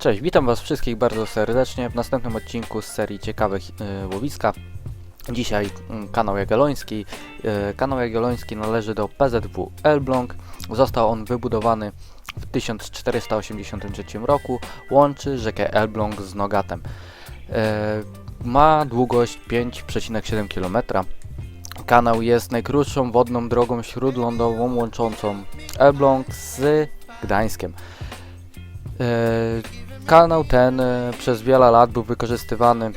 Cześć, witam was wszystkich bardzo serdecznie w następnym odcinku z serii Ciekawych y, Łowiska. Dzisiaj mm, kanał Jagielloński. Y, kanał Jagielloński należy do PZW Elbląg. Został on wybudowany w 1483 roku. Łączy rzekę Elbląg z Nogatem. Y, ma długość 5,7 km. Kanał jest najkrótszą wodną drogą śródlądową łączącą Elbląg z Gdańskiem. E, Kanał ten e, przez wiele lat był wykorzystywany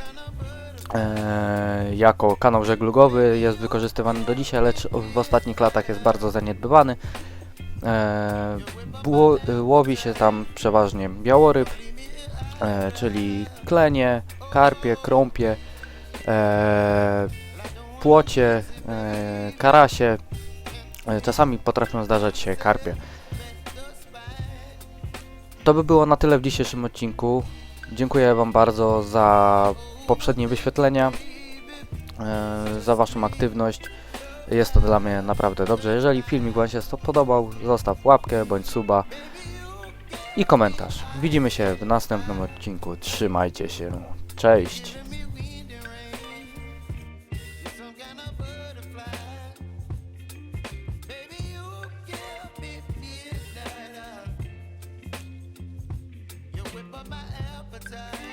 e, jako kanał żeglugowy, jest wykorzystywany do dzisiaj, lecz w ostatnich latach jest bardzo zaniedbywany. Było, łowi się tam przeważnie białoryb, czyli klenie, karpie, krąpie, płocie, karasie, czasami potrafią zdarzać się karpie. To by było na tyle w dzisiejszym odcinku. Dziękuję Wam bardzo za poprzednie wyświetlenia, e, za Waszą aktywność. Jest to dla mnie naprawdę dobrze. Jeżeli filmik Wam się podobał, zostaw łapkę bądź suba i komentarz. Widzimy się w następnym odcinku. Trzymajcie się. Cześć. Whip up my appetite.